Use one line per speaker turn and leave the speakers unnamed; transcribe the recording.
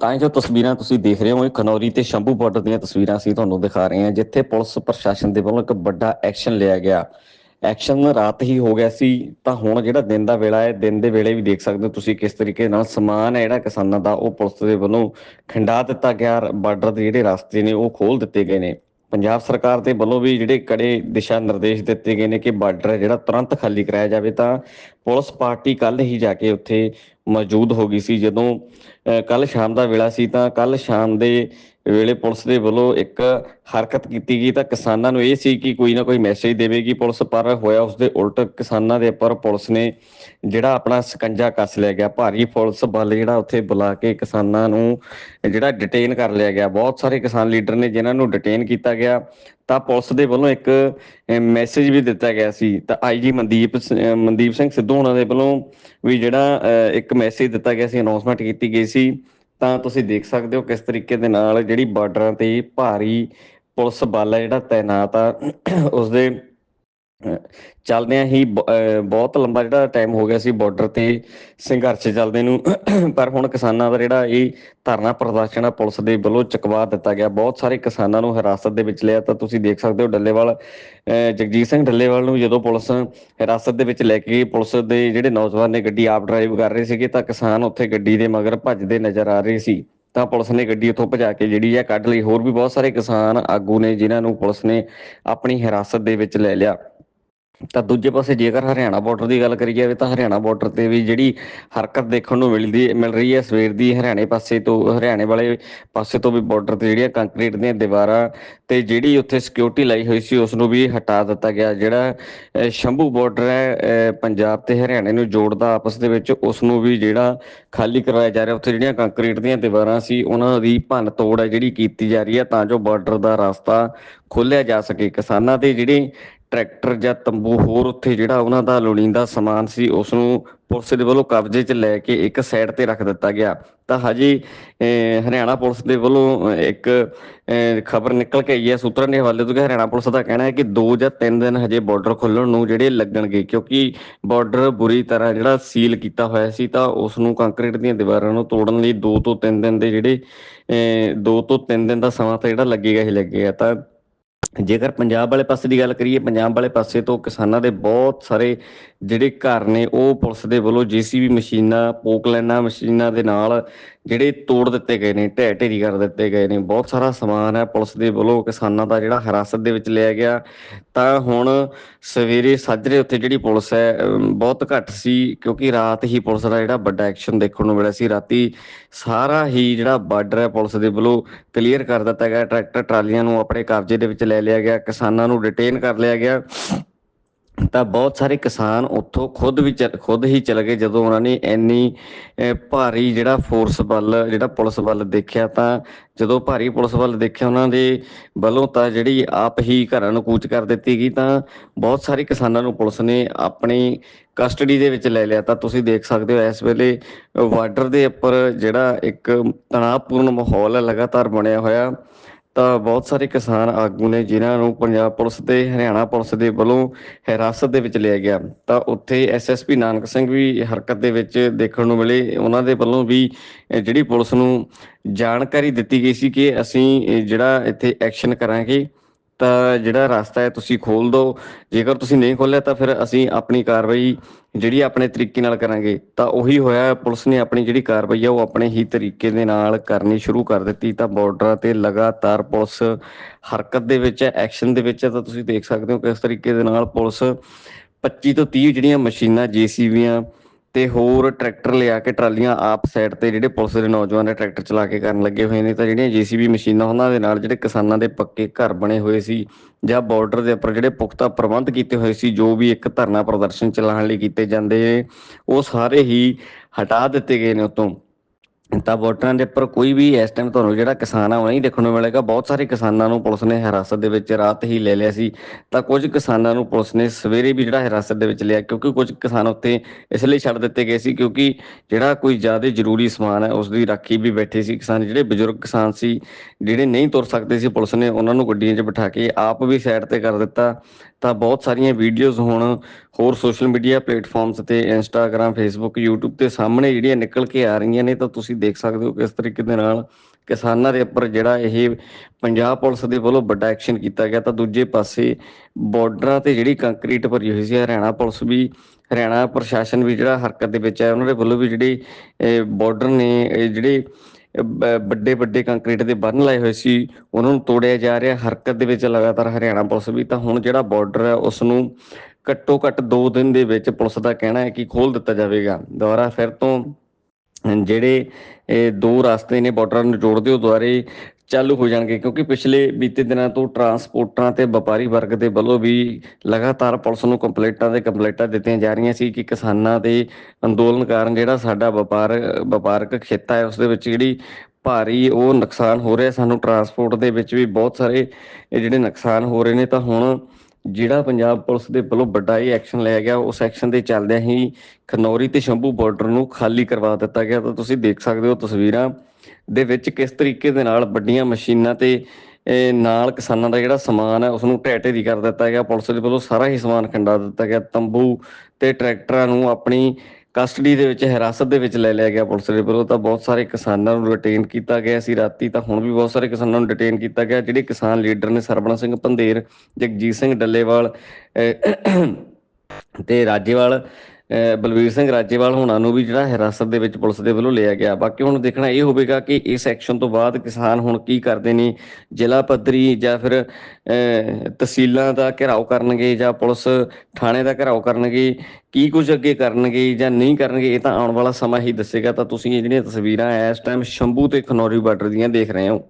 ਤਾਂ ਇਹ ਜੋ ਤਸਵੀਰਾਂ ਤੁਸੀਂ ਦੇਖ ਰਹੇ ਹੋ, ਇਹ ਖਨੌਰੀ ਤੇ ਸ਼ੰਭੂ ਬਾਰਡਰ ਦੀਆਂ ਤਸਵੀਰਾਂ ਅਸੀਂ ਤੁਹਾਨੂੰ ਦਿਖਾ ਰਹੇ ਹਾਂ, ਜਿੱਥੇ ਪੁਲਿਸ ਪ੍ਰਸ਼ਾਸਨ ਦੇ ਵੱਲੋਂ ਇੱਕ ਵੱਡਾ ਐਕਸ਼ਨ ਲਿਆ ਗਿਆ। ਐਕਸ਼ਨ ਰਾਤ ਹੀ ਹੋ ਗਿਆ ਸੀ, ਤਾਂ ਹੁਣ ਜਿਹੜਾ ਦਿਨ ਦਾ ਵੇਲਾ ਹੈ, ਦਿਨ ਦੇ ਵੇਲੇ ਵੀ ਦੇਖ ਸਕਦੇ ਹੋ ਤੁਸੀਂ ਕਿਸ ਤਰੀਕੇ ਨਾਲ ਸਮਾਨ ਹੈ ਜਿਹੜਾ ਕਿਸਾਨਾਂ ਦਾ, ਉਹ ਪੁਲਿਸ ਦੇ ਵੱਲੋਂ ਖੰਡਾ ਦਿੱਤਾ ਗਿਆ ਬਾਰਡਰ ਦੇ ਜਿਹੜੇ ਰਸਤੇ ਨੇ ਉਹ ਖੋਲ ਦਿੱਤੇ ਗਏ ਨੇ। ਪੰਜਾਬ ਸਰਕਾਰ ਦੇ ਵੱਲੋਂ ਵੀ ਜਿਹੜੇ ਕੜੇ ਦਿਸ਼ਾ ਨਿਰਦੇਸ਼ ਦਿੱਤੇ ਗਏ ਨੇ ਕਿ ਬਾਰਡਰ ਹੈ ਜਿਹੜਾ ਤੁਰੰਤ ਖਾਲੀ ਕਰਾਇਆ ਜਾਵੇ ਤਾਂ ਪੁਲਿਸ ਪਾਰਟੀ ਕੱਲ ਹੀ ਜਾ ਕੇ ਉੱਥੇ ਮੌਜੂਦ ਹੋ ਗਈ ਸੀ। ਜਦੋਂ ਕੱਲ ਸ਼ਾਮ ਦਾ ਵੇਲਾ ਸੀ ਤਾਂ ਕੱਲ ਸ਼ਾਮ ਦੇ ਵੇਲੇ ਪੁਲਿਸ ਦੇ ਵੱਲੋਂ ਇੱਕ ਹਰਕਤ ਕੀਤੀ ਗਈ ਤਾਂ ਕਿਸਾਨਾਂ ਨੂੰ ਇਹ ਸੀ ਕਿ ਕੋਈ ਨਾ ਕੋਈ ਮੈਸੇਜ ਦੇਵੇਗੀ ਪੁਲਿਸ, ਪਰ ਹੋਇਆ ਉਸ ਦੇ ਉਲਟ ਕਿਸਾਨਾਂ ਦੇ ਉੱਪਰ ਪੁਲਿਸ ਨੇ ਜਿਹੜਾ ਆਪਣਾ ਸਕੰਜਾ ਕੱਸ ਲਿਆ ਗਿਆ। ਭਾਰੀ ਪੁਲਿਸ ਬਲ ਜਿਹੜਾ ਉੱਥੇ ਬੁਲਾ ਕੇ ਕਿਸਾਨਾਂ ਨੂੰ ਜਿਹੜਾ ਡਿਟੇਨ ਕਰ ਲਿਆ ਗਿਆ। ਬਹੁਤ ਸਾਰੇ ਕਿਸਾਨ ਲੀਡਰ ਨੇ ਜਿਨ੍ਹਾਂ ਨੂੰ ਡਿਟੇਨ ਕੀਤਾ ਗਿਆ, ਤਾਂ ਪੁਲਿਸ ਦੇ ਵੱਲੋਂ ਇੱਕ ਮੈਸੇਜ ਵੀ ਦਿੱਤਾ ਗਿਆ ਸੀ। ਤਾਂ ਆਈਜੀ ਮਨਦੀਪ ਮਨਦੀਪ ਸਿੰਘ ਸਿੱਧੂ ਉਹਨਾਂ ਦੇ ਵੱਲੋਂ ਵੀ ਜਿਹੜਾ ਇੱਕ ਮੈਸੇਜ ਦਿੱਤਾ ਗਿਆ ਸੀ ਅਨਾਉਂਸਮੈਂਟ ਕੀਤੀ ਗਈ ਸੀ। ਤਾਂ ਤੁਸੀਂ ਦੇਖ ਸਕਦੇ ਹੋ ਕਿਸ ਤਰੀਕੇ ਦੇ ਨਾਲ ਜਿਹੜੀ ਬਾਰਡਰਾਂ ਤੇ ਭਾਰੀ ਪੁਲਿਸ ਬਲ ਹੈ ਜਿਹੜਾ ਤਾਇਨਾਤ ਆ ਉਸ ਦੇ ਚੱਲਦਿਆਂ ਹੀ ਬਹੁਤ ਲੰਬਾ ਜਿਹੜਾ ਟਾਈਮ ਹੋ ਗਿਆ ਸੀ ਬਾਰਡਰ ਤੇ ਸੰਘਰਸ਼ ਚੱਲਦੇ ਨੂੰ। ਪਰ ਹੁਣ ਕਿਸਾਨਾਂ ਦਾ ਜਿਹੜਾ ਇਹ ਧਰਨਾ ਪ੍ਰਦਰਸ਼ਨ ਆ, ਪੁਲਿਸ ਦੇ ਵੱਲੋਂ ਚੁਕਵਾ ਦਿੱਤਾ ਗਿਆ। ਬਹੁਤ ਸਾਰੇ ਕਿਸਾਨਾਂ ਨੂੰ ਹਿਰਾਸਤ ਦੇ ਵਿੱਚ ਲਿਆ ਤਾਂ ਤੁਸੀਂ ਦੇਖ ਸਕਦੇ ਹੋ ਡੱਲੇਵਾਲ ਜਗਜੀਤ ਸਿੰਘ ਡੱਲੇਵਾਲ ਨੂੰ ਜਦੋਂ ਪੁਲਿਸ ਹਿਰਾਸਤ ਦੇ ਵਿੱਚ ਲੈ ਕੇ ਪੁਲਿਸ ਦੇ ਜਿਹੜੇ ਨੌਜਵਾਨ ਨੇ ਗੱਡੀ ਆਪ ਡਰਾਈਵ ਕਰ ਰਹੇ ਸੀਗੇ ਤਾਂ ਕਿਸਾਨ ਉੱਥੇ ਗੱਡੀ ਦੇ ਮਗਰ ਭੱਜਦੇ ਨਜ਼ਰ ਆ ਰਹੇ ਸੀ। ਤਾਂ ਪੁਲਿਸ ਨੇ ਗੱਡੀ ਉੱਥੋਂ ਭਜਾ ਕੇ ਜਿਹੜੀ ਆ ਕੱਢ ਲਈ। ਹੋਰ ਵੀ ਬਹੁਤ ਸਾਰੇ ਕਿਸਾਨ ਆਗੂ ਨੇ ਜਿਨ੍ਹਾਂ ਨੂੰ ਪੁਲਿਸ ਨੇ ਆਪਣੀ ਹਿਰਾਸਤ ਦੇ ਵਿੱਚ ਲੈ ਲਿਆ। ਤਾਂ ਦੂਜੇ ਪਾਸੇ ਜੇਕਰ ਹਰਿਆਣਾ ਬਾਰਡਰ ਦੀ ਗੱਲ ਕਰੀ ਜਾਵੇ ਤਾਂ ਹਰਿਆਣਾ ਬਾਰਡਰ ਤੇ ਵੀ ਜਿਹੜੀ ਹਰਕਤ ਦੇਖਣ ਨੂੰ ਮਿਲਦੀ, ਮਿਲ ਰਹੀ ਹੈ ਸਵੇਰ ਦੀ ਹਰਿਆਣੇ ਪਾਸੇ ਤੋਂ, ਹਰਿਆਣੇ ਵਾਲੇ ਪਾਸੇ ਤੋਂ ਵੀ ਬਾਰਡਰ ਤੇ ਜਿਹੜੀਆਂ ਕੰਕਰੀਟ ਦੀਆਂ ਦੀਵਾਰਾਂ ਤੇ ਜਿਹੜੀ ਉੱਥੇ ਸਿਕਿਉਰਿਟੀ ਲਾਈ ਹੋਈ ਸੀ, ਉਸ ਨੂੰ ਵੀ ਹਟਾ ਦਿੱਤਾ ਗਿਆ। ਜਿਹੜਾ ਸ਼ੰਭੂ ਬਾਰਡਰ ਹੈ ਪੰਜਾਬ ਤੇ ਹਰਿਆਣੇ ਨੂੰ ਜੋੜਦਾ ਆਪਸ ਦੇ ਵਿੱਚ, ਉਸ ਨੂੰ ਵੀ ਜਿਹੜਾ ਖਾਲੀ ਕਰਵਾਇਆ ਜਾ ਰਿਹਾ, ਉੱਥੇ ਜਿਹੜੀਆਂ ਕੰਕਰੀਟ ਦੀਆਂ ਦੀਵਾਰਾਂ ਸੀ, ਉਹਨਾਂ ਦੀ ਭੰਨ ਤੋੜ ਹੈ ਜਿਹੜੀ ਕੀਤੀ ਜਾ ਰਹੀ ਹੈ ਤਾਂ ਜੋ ਬਾਰਡਰ ਦਾ ਰਸਤਾ ਖੋਲਿਆ ਜਾ ਸਕੇ। ਕਿਸਾਨਾਂ ਦੇ ਜਿਹੜੇ ਟਰੈਕਟਰ ਜਾਂ ਤੰਬੂ ਹੋਰ ਉੱਥੇ ਜਿਹੜਾ ਉਹਨਾਂ ਦਾ ਲੋੜੀਂਦਾ ਸਮਾਨ ਸੀ ਉਸ ਨੂੰ ਪੁਲਿਸ ਦੇ ਵੱਲੋਂ ਕਬਜ਼ੇ 'ਚ ਲੈ ਕੇ ਇੱਕ ਸਾਈਡ ਤੇ ਰੱਖ ਦਿੱਤਾ ਗਿਆ। ਤਾਂ ਹਜੇ ਹਰਿਆਣਾ ਪੁਲਿਸ ਦੇ ਵੱਲੋਂ ਇੱਕ ਖਬਰ ਨਿਕਲ ਕੇ ਆਈ ਹੈ। ਸੂਤਰਾਂ ਦੇ ਹਵਾਲੇ ਤੋਂ ਕਿ ਹਰਿਆਣਾ ਪੁਲਿਸ ਦਾ ਕਹਿਣਾ ਹੈ ਕਿ 2 ਜਾਂ 3 ਦਿਨ ਹਜੇ ਬਾਰਡਰ ਖੁੱਲਣ ਨੂੰ ਜਿਹੜੇ ਲੱਗਣਗੇ, ਕਿਉਂਕਿ ਬਾਰਡਰ ਬੁਰੀ ਤਰ੍ਹਾਂ ਜਿਹੜਾ ਸੀਲ ਕੀਤਾ ਹੋਇਆ ਸੀ, ਤਾਂ ਉਸ ਨੂੰ ਕੰਕਰੀਟ ਦੀਆਂ ਦੀਵਾਰਾਂ ਨੂੰ ਤੋੜਨ ਲਈ 2 ਤੋਂ 3 ਦਿਨ ਦੇ ਜਿਹੜੇ 2 ਤੋਂ 3 ਦਿਨ ਦਾ ਸਮਾਂ ਤਾਂ ਜਿਹੜਾ ਲੱਗੇਗਾ ਹੀ ਲੱਗੇਗਾ। ਤਾਂ ਜੇਕਰ ਪੰਜਾਬ ਵਾਲੇ ਪਾਸੇ ਦੀ ਗੱਲ ਕਰੀਏ, ਪੰਜਾਬ ਵਾਲੇ ਪਾਸੇ ਤੋਂ ਕਿਸਾਨਾਂ ਦੇ ਬਹੁਤ ਸਾਰੇ ਜਿਹੜੇ ਘਰ ਨੇ, ਉਹ ਪੁਲਿਸ ਦੇ ਵੱਲੋਂ ਜੀਸੀਬੀ ਮਸ਼ੀਨਾਂ, ਪੋਕਲੈਨਾਂ ਮਸ਼ੀਨਾਂ ਦੇ ਨਾਲ ਜਿਹੜੇ ਤੋੜ ਦਿੱਤੇ ਗਏ ਨੇ, ਢਹਿ ਢੇਰੀ ਕਰ ਦਿੱਤੇ ਗਏ ਨੇ, ਬਹੁਤ ਸਾਰਾ ਸਮਾਨ ਹੈ ਪੁਲਿਸ ਦੇ ਵੱਲੋਂ ਕਿਸਾਨਾਂ ਦਾ ਜਿਹੜਾ ਹਰਾਸਤ ਦੇ ਵਿੱਚ ਲਿਆ ਗਿਆ। ਤਾਂ ਹੁਣ ਸਵੇਰੇ ਸਾਜਰੇ ਉੱਤੇ ਜਿਹੜੀ ਪੁਲਿਸ ਹੈ ਬਹੁਤ ਘੱਟ ਸੀ ਕਿਉਂਕਿ ਰਾਤ ਹੀ ਪੁਲਿਸ ਦਾ ਜਿਹੜਾ ਵੱਡਾ ਐਕਸ਼ਨ ਦੇਖਣ ਨੂੰ ਮਿਲਿਆ ਸੀ। ਰਾਤੀ ਸਾਰਾ ਹੀ ਜਿਹੜਾ ਬਾਰਡਰ ਹੈ ਪੁਲਿਸ ਦੇ ਵੱਲੋਂ ਕਲੀਅਰ ਕਰ ਦਿੱਤਾ ਗਿਆ। ਟਰੈਕਟਰ ਟਰਾਲੀਆਂ ਨੂੰ ਆਪਣੇ ਕਬਜ਼ੇ ਦੇ ਵਿੱਚ ਲੈ ਲਿਆ ਗਿਆ, ਕਿਸਾਨਾਂ ਨੂੰ ਡਿਟੇਨ ਕਰ ਲਿਆ ਗਿਆ। ਤਾਂ ਬਹੁਤ ਸਾਰੇ ਕਿਸਾਨ ਉੱਥੋਂ ਖੁਦ ਵੀ ਖੁਦ ਹੀ ਚਲੇ ਗਏ। ਜਦੋਂ ਉਹਨਾਂ ਨੇ ਇੰਨੀ ਭਾਰੀ ਜਿਹੜਾ ਫੋਰਸ ਬਲ ਜਿਹੜਾ ਪੁਲਿਸ ਬਲ ਦੇਖਿਆ ਤਾਂ ਜਦੋਂ ਭਾਰੀ ਪੁਲਿਸ ਬਲ ਦੇਖਿਆ ਉਹਨਾਂ ਦੇ ਵੱਲੋਂ ਤਾਂ ਜਿਹੜੀ ਆਪ ਹੀ ਘਰਾਂ ਨੂੰ ਕੂਚ ਕਰ ਦਿੱਤੀ ਗਈ ਤਾਂ ਬਹੁਤ ਸਾਰੇ ਕਿਸਾਨਾਂ ਨੂੰ ਪੁਲਿਸ ਨੇ ਆਪਣੀ ਕਸਟਡੀ ਦੇ ਵਿੱਚ ਲੈ ਲਿਆ। ਤਾਂ ਤੁਸੀਂ ਦੇਖ ਸਕਦੇ ਹੋ ਇਸ ਵੇਲੇ ਬਾਰਡਰ ਦੇ ਉੱਪਰ ਜਿਹੜਾ ਇੱਕ ਤਣਾਅਪੂਰਨ ਮਾਹੌਲ ਹੈ ਲਗਾਤਾਰ ਬਣਿਆ ਹੋਇਆ। ਬਹੁਤ ਸਾਰੇ ਕਿਸਾਨ ਆਗੂ ਨੇ ਜਿਨ੍ਹਾਂ ਨੂੰ ਪੰਜਾਬ ਪੁਲਿਸ ਤੇ, ਹਰਿਆਣਾ ਪੁਲਿਸ ਦੇ ਵੱਲੋਂ ਹਿਰਾਸਤ ਦੇ ਵਿੱਚ ਲਿਆ ਗਿਆ। ਤਾਂ ਉੱਥੇ ਐਸਐਸਪੀ ਨਾਨਕ ਸਿੰਘ ਵੀ ਹਰਕਤ ਦੇ ਵਿੱਚ ਦੇਖਣ ਨੂੰ ਮਿਲੇ। ਉਹਨਾਂ ਦੇ ਵੱਲੋਂ ਵੀ ਜਿਹੜੀ ਪੁਲਿਸ ਨੂੰ ਜਾਣਕਾਰੀ ਦਿੱਤੀ ਗਈ ਸੀ ਕਿ ਅਸੀਂ ਜਿਹੜਾ ਇੱਥੇ ਐਕਸ਼ਨ ਕਰਾਂਗੇ। ਤਾਂ ਜਿਹੜਾ ਰਸਤਾ ਹੈ ਤੁਸੀਂ ਖੋਲ ਦਿਓ ਜੇਕਰ ਤੁਸੀਂ ਨਹੀਂ ਖੋਲਿਆ ਤਾਂ ਫਿਰ ਅਸੀਂ ਆਪਣੀ ਕਾਰਵਾਈ ਜਿਹੜੀ ਆਪਣੇ ਤਰੀਕੇ ਨਾਲ ਕਰਾਂਗੇ, ਤਾਂ ਉਹੀ ਹੋਇਆ ਪੁਲਿਸ ਨੇ ਆਪਣੀ ਜਿਹੜੀ ਕਾਰਵਾਈ ਆ, ਉਹ ਆਪਣੇ ਹੀ ਤਰੀਕੇ ਦੇ ਨਾਲ ਕਰਨੀ ਸ਼ੁਰੂ ਕਰ ਦਿੱਤੀ। ਤਾਂ ਬਾਰਡਰਾਂ ਤੇ ਲਗਾਤਾਰ ਪੁਲਿਸ ਹਰਕਤ ਦੇ ਵਿੱਚ ਹੈ ਐਕਸ਼ਨ ਦੇ ਵਿੱਚ ਹੈ। ਤਾਂ ਤੁਸੀਂ ਦੇਖ ਸਕਦੇ ਹੋ ਕਿਸ ਤਰੀਕੇ ਦੇ ਨਾਲ ਪੁਲਿਸ 25 ਤੋਂ 30 ਜਿਹੜੀਆਂ ਮਸ਼ੀਨਾਂ, ਜੀਸੀਬੀਆਂ ਤੇ ਹੋਰ ਟਰੈਕਟਰ ਲਿਆ ਕੇ ਟਰਾਲੀਆਂ ਆਪ ਸਾਈਡ ਤੇ ਜਿਹੜੇ ਪੁਲਿਸ ਦੇ ਨੌਜਵਾਨ ਨੇ ਟਰੈਕਟਰ ਚਲਾ ਕੇ ਕਰਨ ਲੱਗੇ ਹੋਏ ਨੇ, ਤਾਂ ਜਿਹੜੀਆਂ ਜੀਸੀਬੀ ਮਸ਼ੀਨਾਂ ਉਹਨਾਂ ਦੇ ਨਾਲ ਜਿਹੜੇ ਕਿਸਾਨਾਂ ਦੇ ਪੱਕੇ ਘਰ ਬਣੇ ਹੋਏ ਸੀ ਜਾਂ ਬਾਰਡਰ ਦੇ ਉੱਪਰ ਜਿਹੜੇ ਪੁਖਤਾ ਪ੍ਰਬੰਧ ਕੀਤੇ ਹੋਏ ਸੀ, ਜੋ ਵੀ ਇੱਕ ਧਰਨਾ ਪ੍ਰਦਰਸ਼ਨ ਚਲਾਉਣ ਲਈ ਕੀਤੇ ਜਾਂਦੇ ਉਹ ਸਾਰੇ ਹੀ ਹਟਾ ਦਿੱਤੇ ਗਏ ਨੇ ਉਤੋਂ। ਤਾਂ ਵੋਟਰਾਂ ਦੇ ਉੱਪਰ ਕੋਈ ਵੀ ਇਸ ਟਾਈਮ ਤੁਹਾਨੂੰ ਜਿਹੜਾ ਕਿਸਾਨ ਆ, ਉਹ ਨਹੀਂ ਦੇਖਣ ਨੂੰ ਮਿਲੇਗਾ। ਬਹੁਤ ਸਾਰੇ ਕਿਸਾਨਾਂ ਨੂੰ ਪੁਲਿਸ ਨੇ ਹਿਰਾਸਤ ਦੇ ਵਿੱਚ ਰਾਤ ਹੀ ਲੈ ਲਿਆ ਸੀ। ਤਾਂ ਕੁਝ ਕਿਸਾਨਾਂ ਨੂੰ ਪੁਲਿਸ ਨੇ ਸਵੇਰੇ ਵੀ ਜਿਹੜਾ ਹਿਰਾਸਤ ਦੇ ਵਿੱਚ ਲਿਆ, ਕਿਉਂਕਿ ਕੁਝ ਕਿਸਾਨ ਉੱਤੇ ਇਸ ਲਈ ਛੱਡ ਦਿੱਤੇ ਗਏ ਸੀ, ਕਿਉਂਕਿ ਜਿਹੜਾ ਕੋਈ ਜ਼ਿਆਦਾ ਜ਼ਰੂਰੀ ਸਮਾਨ ਹੈ ਉਸ ਦੀ ਰਾਖੀ ਵੀ ਬੈਠੇ ਸੀ ਕਿਸਾਨ। ਜਿਹੜੇ ਬਜ਼ੁਰਗ ਕਿਸਾਨ ਸੀ, ਜਿਹੜੇ ਨਹੀਂ ਤੁਰ ਸਕਦੇ ਸੀ ਪੁਲਿਸ ਨੇ, ਉਹਨਾਂ ਨੂੰ ਗੱਡੀਆਂ 'ਚ ਬਿਠਾ ਕੇ ਆਪ ਵੀ ਸਾਈਡ ਤੇ ਕਰ ਦਿੱਤਾ। ਤਾਂ ਬਹੁਤ ਸਾਰੀਆਂ ਵੀਡੀਓਜ਼ ਹੁਣ ਹੋਰ ਸੋਸ਼ਲ ਮੀਡੀਆ ਪਲੇਟਫਾਰਮਸ ਤੇ ਇੰਸਟਾਗ੍ਰam ਫੇਸਬੁੱਕ YouTube ਤੇ ਸਾਹਮਣੇ ਜਿਹੜੀਆਂ ਨਿਕਲ ਕੇ ਆ ਰਹੀਆਂ ਨੇ, ਤਾਂ ਤੁਸੀਂ ਦੇਖ ਸਕਦੇ ਹੋ ਕਿਸ ਤਰੀਕੇ ਦੇ ਨਾਲ ਕਿਸਾਨਾਂ ਦੇ ਉੱਪਰ ਜਿਹੜਾ ਇਹ ਪੰਜਾਬ ਪੁਲਿਸ ਦੇ ਵੱਲੋਂ ਵੱਡਾ ਐਕਸ਼ਨ ਕੀਤਾ ਗਿਆ। ਤਾਂ ਦੂਜੇ ਪਾਸੇ ਬਾਰਡਰਾਂ ਤੇ ਜਿਹੜੀ ਕੰਕਰੀਟ ਭਰੀ ਹੋਈ ਸੀ ਹਰਿਆਣਾ ਪੁਲਿਸ ਵੀ, ਹਰਿਆਣਾ ਪ੍ਰਸ਼ਾਸਨ ਵੀ ਜਿਹੜਾ ਹਰਕਤ ਦੇ ਵਿੱਚ ਹੈ ਉਹਨਾਂ ਦੇ ਵੱਲੋਂ ਵੀ ਜਿਹੜੇ ਬਾਰਡਰ ਨੇ ਜਿਹੜੇ ਵੱਡੇ ਵੱਡੇ ਕੰਕਰੀਟ ਦੇ ਬੰਨ ਲਾਏ ਹੋਏ ਸੀ, ਉਹਨਾਂ ਨੂੰ ਤੋੜਿਆ ਜਾ ਰਿਹਾ, ਹਰਕਤ ਦੇ ਵਿੱਚ ਲਗਾਤਾਰ ਹਰਿਆਣਾ ਪੁਲਿਸ ਵੀ, ਤਾਂ ਹੁਣ ਜਿਹੜਾ ਬਾਰਡਰ ਹੈ ਉਸ ਨੂੰ ਘੱਟੋ ਘੱਟ 2 ਦਿਨ ਦੇ ਵਿੱਚ ਪੁਲਿਸ ਦਾ ਕਹਿਣਾ ਹੈ ਕਿ ਖੋਲ ਦਿੱਤਾ ਜਾਵੇਗਾ। ਦੁਬਾਰਾ ਫਿਰ ਤੋਂ ਜਿਹੜੇ ਦੋ ਰਸਤੇ ਨੇ ਬਾਰਡਰ ਨੂੰ ਜੋੜਦੇ ਹੋ ਦੁਆਰੇ ਚਾਲੂ ਹੋ ਜਾਣਗੇ, ਕਿਉਂਕਿ ਪਿਛਲੇ ਬੀਤੇ ਦਿਨਾਂ ਤੋਂ ਟਰਾਂਸਪੋਰਟਰਾਂ ਤੇ ਵਪਾਰੀ ਵਰਗ ਦੇ ਵੱਲੋਂ ਵੀ ਲਗਾਤਾਰ ਪੁਲਿਸ ਨੂੰ ਕੰਪਲੇਂਟਾਂ ਦੇ ਕੰਪਲੇਂਟਾਂ ਦਿੱਤੀਆਂ ਜਾ ਰਹੀਆਂ ਸੀ ਕਿ ਕਿਸਾਨਾਂ ਦੇ ਅੰਦੋਲਨ ਕਾਰਨ ਜਿਹੜਾ ਸਾਡਾ ਵਪਾਰ, ਵਪਾਰਕ ਖੇਤਾ ਹੈ, ਉਸ ਦੇ ਵਿੱਚ ਜਿਹੜੀ ਭਾਰੀ ਉਹ ਨੁਕਸਾਨ ਹੋ ਰਿਹਾ। ਸਾਨੂੰ ਟਰਾਂਸਪੋਰਟ ਦੇ ਵਿੱਚ ਵੀ ਬਹੁਤ ਸਾਰੇ ਜਿਹੜੇ ਨੁਕਸਾਨ ਹੋ ਰਹੇ ਨੇ, ਤਾਂ ਹੁਣ ਜਿਹੜਾ ਪੰਜਾਬ ਪੁਲਿਸ ਦੇ ਵੱਲੋਂ ਵੱਡਾ ਇਹ ਐਕਸ਼ਨ ਲਿਆ ਗਿਆ, ਉਸ ਐਕਸ਼ਨ ਦੇ ਚੱਲਦਿਆਂ ਹੀ ਖਨੌਰੀ ਤੇ ਸ਼ੰਭੂ ਬਾਰਡਰ ਨੂੰ ਖਾਲੀ ਕਰਵਾ ਦਿੱਤਾ ਗਿਆ। ਤਾਂ ਤੁਸੀਂ ਦੇਖ ਸਕਦੇ ਹੋ ਤਸਵੀਰਾਂ ਦੇ ਵਿੱਚ ਕਿਸ ਤਰੀਕੇ ਦੇ ਨਾਲ ਵੱਡੀਆਂ ਮਸ਼ੀਨਾਂ ਤੇ ਨਾਲ ਕਿਸਾਨਾਂ ਦਾ ਜਿਹੜਾ ਸਮਾਨ ਹੈ ਉਸ ਨੂੰ ਢਹਿ ਦੀ ਕਰ ਦਿੱਤਾ ਗਿਆ। ਪੁਲਿਸ ਦੇ ਵੱਲੋਂ ਸਾਰਾ ਹੀ ਸਮਾਨ ਖੰਡਾ ਦਿੱਤਾ ਗਿਆ। ਤੰਬੂ ਤੇ ਟਰੈਕਟਰਾਂ ਨੂੰ ਆਪਣੀ ਕਸਟਡੀ ਦੇ ਵਿੱਚ, ਹਿਰਾਸਤ ਦੇ ਵਿੱਚ ਲੈ ਲਿਆ ਗਿਆ ਪੁਲਿਸ ਦੇ ਵੱਲੋਂ। ਤਾਂ ਬਹੁਤ ਸਾਰੇ ਕਿਸਾਨਾਂ ਨੂੰ ਡਿਟੇਨ ਕੀਤਾ ਗਿਆ ਸੀ ਰਾਤੀ। ਤਾਂ ਹੁਣ ਵੀ ਬਹੁਤ ਸਾਰੇ ਕਿਸਾਨਾਂ ਨੂੰ ਡਿਟੇਨ ਕੀਤਾ ਗਿਆ। ਜਿਹੜੇ ਕਿਸਾਨ ਲੀਡਰ ਨੇ ਸਰਬਣਾ ਸਿੰਘ ਪੰਧੇਰ ਜਗਜੀਤ ਸਿੰਘ ਡੱਲੇਵਾਲ ਤੇ ਰਾਜੇਵਾਲ ਬਲਵੀਰ ਸਿੰਘ ਰਾਜੇਵਾਲ ਹੋਣਾ ਨੂੰ ਵੀ ਜਿਹੜਾ ਹਿਰਾਸਤ ਦੇ ਵਿੱਚ ਪੁਲਿਸ ਦੇ ਵੱਲੋਂ ਲਿਆ ਗਿਆ। ਬਾਕੀ ਹੁਣ ਦੇਖਣਾ ਇਹ ਹੋਵੇਗਾ ਕਿ ਇਸ ਐਕਸ਼ਨ ਤੋਂ ਬਾਅਦ ਕਿਸਾਨ ਹੁਣ ਕੀ ਕਰਦੇ ਨੇ? ਜ਼ਿਲ੍ਹਾ ਪੱਧਰੀ ਜਾਂ ਫਿਰ ਤਹਿਸੀਲਾਂ ਦਾ ਘਿਰਾਓ ਕਰਨਗੇ ਜਾਂ ਪੁਲਿਸ ਥਾਣੇ ਦਾ ਘਿਰਾਓ ਕਰਨਗੇ? ਕੀ ਕੁਝ ਅੱਗੇ ਕਰਨਗੇ ਜਾਂ ਨਹੀਂ ਕਰਨਗੇ? ਇਹ ਤਾਂ ਆਉਣ ਵਾਲਾ ਸਮਾਂ ਹੀ ਦੱਸੇਗਾ। ਤਾਂ ਤੁਸੀਂ ਇਹ ਜਿਹੜੀਆਂ ਤਸਵੀਰਾਂ ਇਸ ਟਾਈਮ ਸ਼ੰਭੂ ਤੇ ਖਨੌਰੀ ਬਾਰਡਰ ਦੀਆਂ ਦੇਖ ਰਹੇ ਹੋ।